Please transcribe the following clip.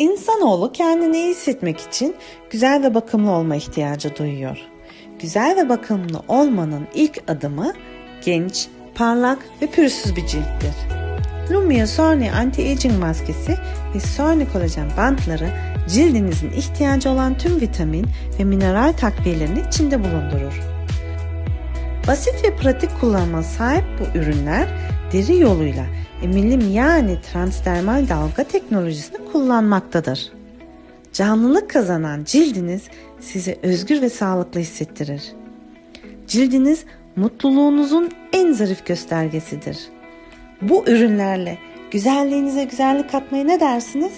İnsanoğlu kendini iyi hissetmek için güzel ve bakımlı olma ihtiyacı duyuyor. Güzel ve bakımlı olmanın ilk adımı genç, parlak ve pürüzsüz bir cilttir. Lumia Sorni Anti-Aging maskesi ve Sorni kolajen bantları cildinizin ihtiyacı olan tüm vitamin ve mineral takviyelerini içinde bulundurur. Basit ve pratik kullanıma sahip bu ürünler deri yoluyla emilim yani transdermal dalga teknolojisini kullanmaktadır. Canlılık kazanan cildiniz sizi özgür ve sağlıklı hissettirir. Cildiniz mutluluğunuzun en zarif göstergesidir. Bu ürünlerle güzelliğinize güzellik katmayı ne dersiniz?